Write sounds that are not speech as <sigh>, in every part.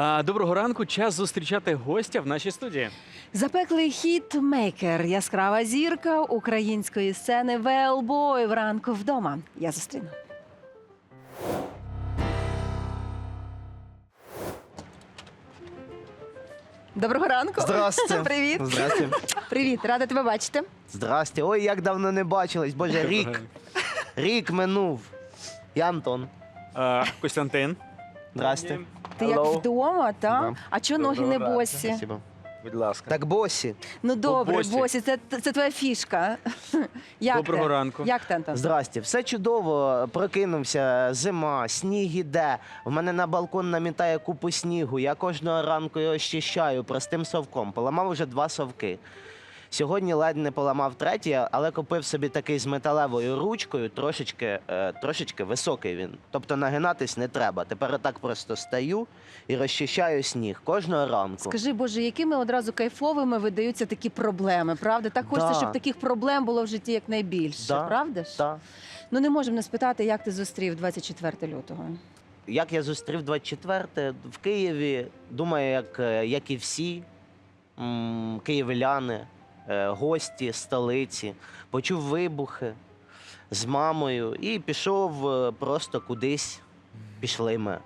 А, доброго ранку. Час зустрічати гостя в нашій студії. Запеклий хіт-мейкер, яскрава зірка української сцени Велбой вранку вдома. Я зустріну. Доброго ранку. Здрасте. <laughs> Привіт. Здрасте. Привіт, рада тебе бачити. Здрасте. Ой, як давно не бачились. Боже, рік. <laughs> Рік минув. Я Антон. Костянтин. Здрасте. Ти як вдома, та? Да. А чого ноги не Доброго босі? Спасибо. Будь ласка. Так босі. Ну добре, босі. босі, це, це твоя фішка. <laughs> Як Доброго ти? ранку. Як ти, Антон? Здрасте. Все чудово. Прокинувся. Зима, сніг іде. В мене на балкон намітає купу снігу. Я кожного ранку його щищаю простим совком. Поламав вже два совки. Сьогодні ледь не поламав третій, але купив собі такий з металевою ручкою, трошечки, е, трошечки високий він. Тобто нагинатись не треба. Тепер отак просто стаю і розчищаю сніг кожного ранку. Скажи, Боже, якими одразу кайфовими видаються такі проблеми, правда? Так хочеться, Да. щоб таких проблем було в житті якнайбільше, Да, правда ж? Так. Ну не можемо не спитати, як ти зустрів 24 лютого. Як я зустрів 24 в Києві, думаю, як, е, як і всі м, київляни, гості столиці, почув вибухи з мамою і пішов е, просто кудись. Пішли ми.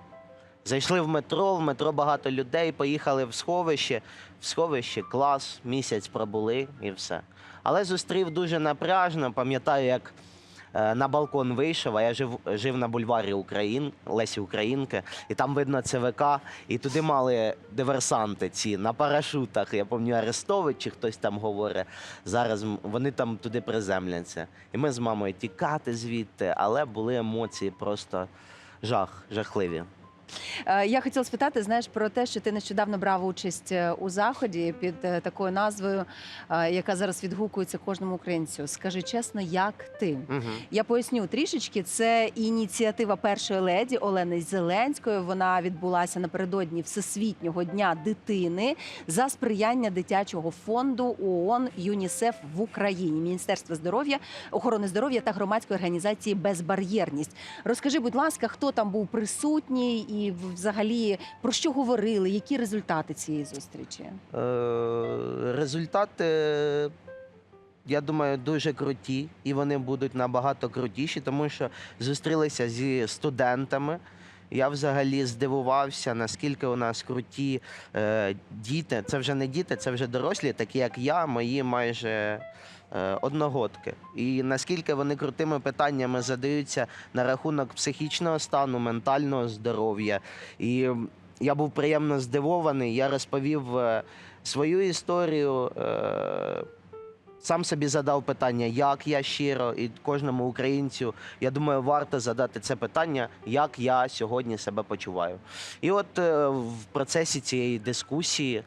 Зайшли в метро, в метро багато людей, поїхали в сховище. В сховище клас, місяць пробули і все. Але зустрів дуже напряжно. Пам'ятаю, як е, на балкон вийшов, а я жив, жив на бульварі Україн, Лесі Українки, і там видно ЦВК, і туди мали диверсанти ці на парашутах. Я пам'ятаю, Арестович чи хтось там говорить. Зараз вони там туди приземляться. І ми з мамою тікати звідти, але були емоції просто жах, жахливі. Е, Я хотіла спитати, знаєш, про те, що ти нещодавно брав участь е, у заході під е, такою назвою, яка зараз відгукується кожному українцю. Скажи чесно, як ти? Угу. Я поясню трішечки. Це ініціатива першої леді Олени Зеленської. Вона відбулася напередодні Всесвітнього дня дитини за сприяння дитячого фонду ООН ЮНІСЕФ в Україні, Міністерства здоров'я, охорони здоров'я та громадської організації Безбар'єрність. Розкажи, будь ласка, хто там був присутній і взагалі про що говорили? Які результати цієї зустрічі? Е, результати, я думаю, дуже круті, і вони будуть набагато крутіші, тому що зустрілися зі студентами. Я взагалі здивувався, наскільки у нас круті е, діти. Це вже не діти, це вже дорослі, такі як я, мої майже одногодки. І наскільки вони крутими питаннями задаються на рахунок психічного стану, ментального здоров'я. І я був приємно здивований. Я розповів е, свою історію. Е, сам собі задав питання, як я щиро, і кожному українцю, я думаю, варто задати це питання, як я сьогодні себе почуваю. І от е, в процесі цієї дискусії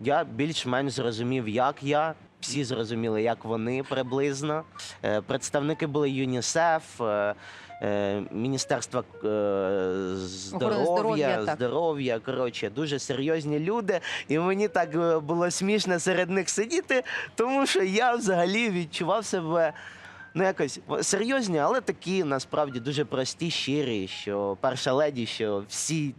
я більш-менш зрозумів, як я. Всі зрозуміли, як вони приблизно. Е, Представники були ЮНІСЕФ, е, е, Міністерства здоров'я, здоров'я, здоров'я. Коротше, дуже серйозні люди. І мені так було смішно серед них сидіти, тому що я взагалі відчував себе. Ну, якось серйозні, але такі насправді дуже прості, щирі, що перша леді, що всі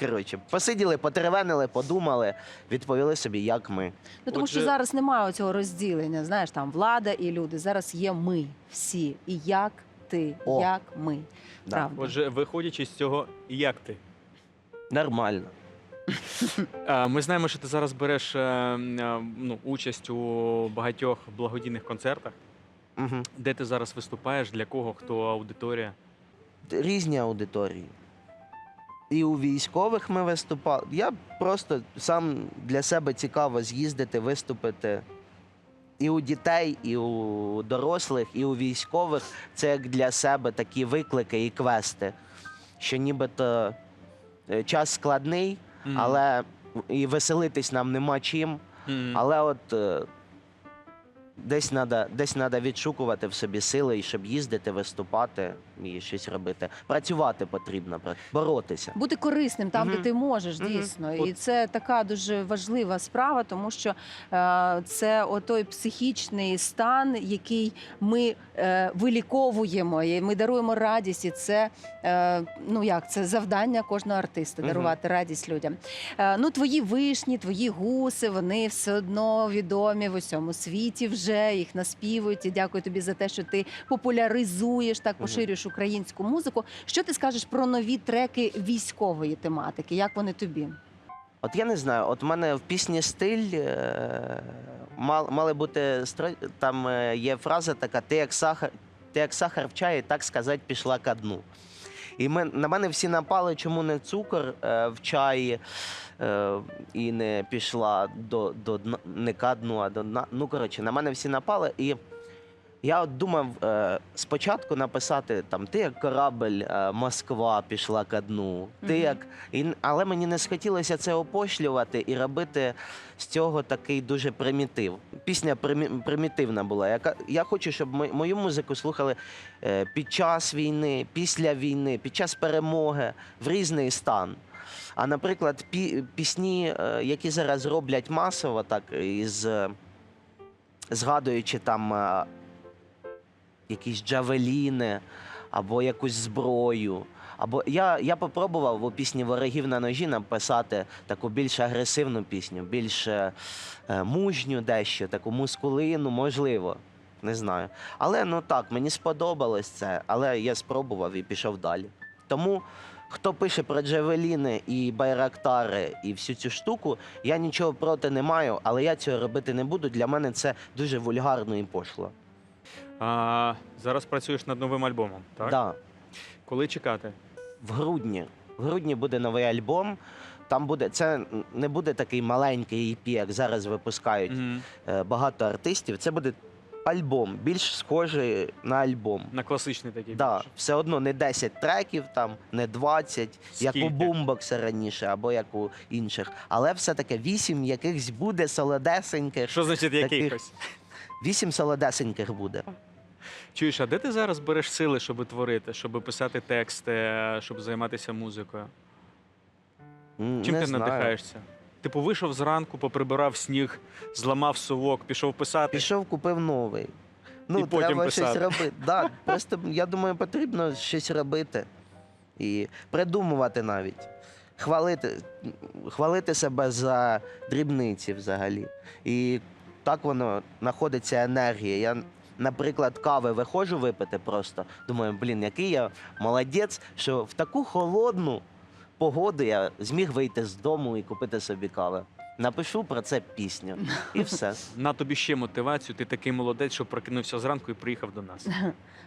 коротше, посиділи, потеревенили, подумали, відповіли собі, як ми. Ну тому що зараз немає цього розділення. Знаєш, там влада і люди. Зараз є ми всі. І як ти, О. як ми. Да. Правда. Отже, виходячи з цього, як ти? Нормально. А, Ми знаємо, що ти зараз береш е, е, ну, участь у багатьох благодійних концертах. Угу. Де ти зараз виступаєш? Для кого? Хто аудиторія? Різні аудиторії. І у військових ми виступали. Я просто сам для себе цікаво з'їздити, виступити. І у дітей, і у дорослих, і у військових це як для себе такі виклики і квести, що нібито е, час складний, але і веселитись нам нема чим. Але от е, Десь треба десь надо відшукувати в собі сили, і щоб їздити, виступати і щось робити. Працювати потрібно, боротися. Бути корисним там, де ти можеш, дійсно. І це така дуже важлива справа, тому що е, це отой психічний стан, який ми е, виліковуємо, і ми даруємо радість. І це е, ну як це завдання кожного артиста дарувати радість людям. Е, ну, твої вишні, твої гуси, вони все одно відомі в усьому світі вже їх наспівують. І дякую тобі за те, що ти популяризуєш так, поширюєш українську музику. Що ти скажеш про нові треки військової тематики? Як вони тобі? От я не знаю, от в мене в пісні стиль е, мал, мали бути там е, є фраза така: ти як сахар, ти як сахар в чаї, так сказати, пішла ка дну. І мен, на мене всі напали, чому не цукор е, в чаї е, і не пішла до, до дна, не ка дну, а до дна. Ну, коротше, на мене всі напали. І я от думав е, спочатку написати там ти як корабель, е, Москва пішла ка дну, ти Мгм. як і, але мені не схотілося це опошлювати і робити з цього такий дуже примітив. Пісня примі- примітивна була. Яка я хочу, щоб мо- мою музику слухали е, під час війни, після війни, під час перемоги в різний стан. А наприклад, пі- пісні, е, які зараз роблять масово, так із е, згадуючи там е, якісь джавеліни або якусь зброю. Або я, я попробував у пісні Ворогів на ножі написати таку більш агресивну пісню, більш е, е, мужню дещо, таку мускулину, можливо. Не знаю. Але ну так, мені сподобалось це, але я спробував і пішов далі. Тому, хто пише про джавеліни і байрактари і всю цю штуку, я нічого проти не маю, але я цього робити не буду. Для мене це дуже вульгарно і пошло. А, зараз працюєш над новим альбомом, так? Да. Коли чекати? в грудні. В грудні буде новий альбом. Там буде це не буде такий маленький EP, як зараз випускають Мгм. е, багато артистів. Це буде альбом, більш схожий на альбом. На класичний такий. Да, все одно не 10 треків, там не 20, як Скільки? у бумбокса раніше, або як у інших. Але все таки 8 якихось буде солодесеньких. Що значить Таких- якихось? 8 солодесеньких буде. Чуєш, а де ти зараз береш сили, щоб творити, щоб писати тексти, щоб займатися музикою? М, Чим не ти знаю. надихаєшся? Типу, вийшов зранку, поприбирав сніг, зламав совок, пішов писати. Пішов, купив новий. Ну, І потім треба писати. щось робити. Да, просто я думаю, потрібно щось робити і придумувати навіть. Хвалити, хвалити себе за дрібниці взагалі. І так воно знаходиться енергія. Я, наприклад, кави виходжу випити просто. Думаю, блін, який я молодець, що в таку холодну погоду я зміг вийти з дому і купити собі кави. Напишу про це пісню. <laughs> І все. На тобі ще мотивацію, ти такий молодець, що прокинувся зранку і приїхав до нас. <laughs>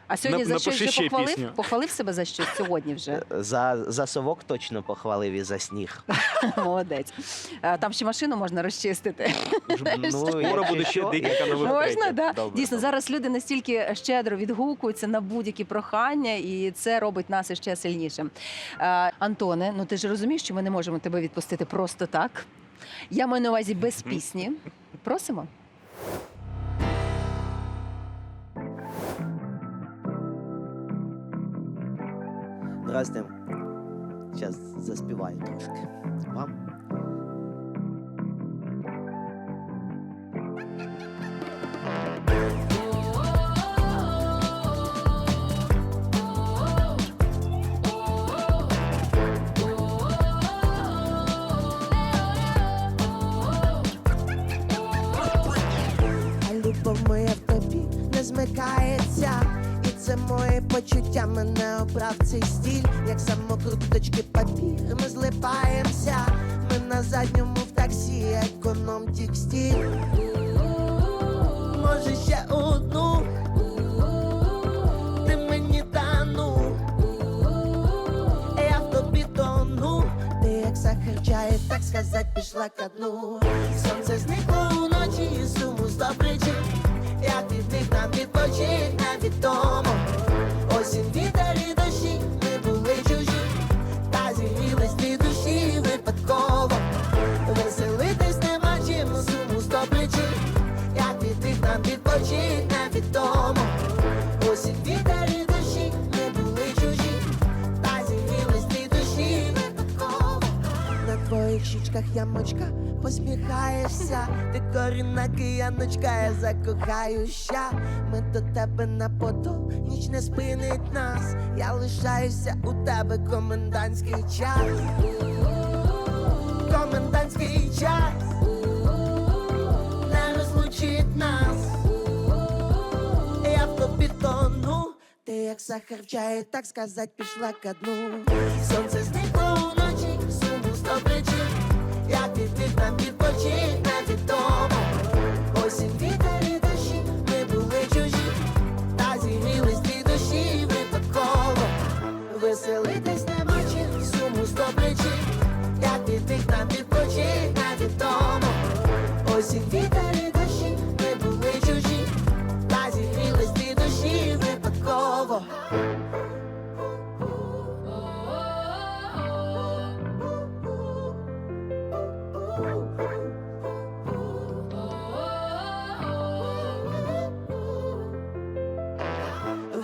А сьогодні Нап- за щось напиши вже ще похвалив? пісню. Похвалив себе за щось сьогодні вже. За, за совок точно похвалив і за сніг. <laughs> Молодець. Е, Там ще машину можна розчистити. Ну, Скоро якщо буде ще що, декілька нових Можна, да? Добре, Дійсно, добре. зараз люди настільки щедро відгукуються на будь-які прохання, і це робить нас іще сильнішим. Е, Антоне, ну ти ж розумієш, що ми не можемо тебе відпустити просто так. Я маю на увазі без пісні. Просимо. Здрасте. Зараз заспіваю трошки. Вам? Це мої почуття мене обрав цей стіль, як самокруточки папір. Ми злипаємося. Ми на задньому в таксі, економ текстиль. Може ще одну. Ти мені тану. Я в. Ти як сахар так сказать, пішла ко дну. Сонце зникло уночі, і суму сто причин. Як від них нам відпочить, невідомо. Осінь, вітер і дощі, ми були чужі, та зігрілись твоїх ямочка, посміхаєшся, ти корінна кияночка, я закохаюся. Ми до тебе на поту, ніч не спинить нас. Я лишаюся у тебе комендантський час. Комендантський час не розлучить нас. Я в тобі тону, ти як сахар в чаї, так сказать, пішла ко дну. Сонце зникло вночі, суму сто причин. Як від них нам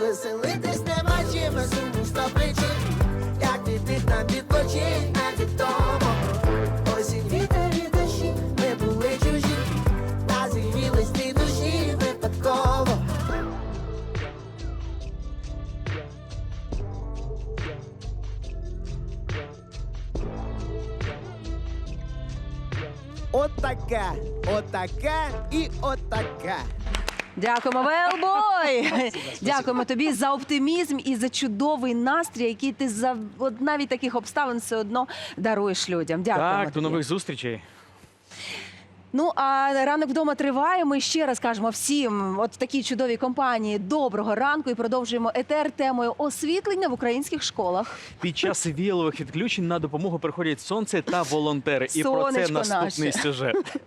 Веселитись нема чим, а суму сто причин. Як від них нам відпочить невідомо. Осінь вітер і дощі, ми були чужі, та зігрілись дві душі випадково. Отаке, отаке і отаке. Дякуємо, Велбой! <laughs> Дякуємо тобі за оптимізм і за чудовий настрій, який ти за от навіть таких обставин все одно даруєш людям. Дякуємо. Так, до тобі. нових зустрічей. Ну а ранок вдома триває. Ми ще раз кажемо всім, от в такій чудовій компанії доброго ранку і продовжуємо етер темою освітлення в українських школах. Під час віялових відключень на допомогу приходять сонце та волонтери. І про це наступний наше. сюжет. <laughs>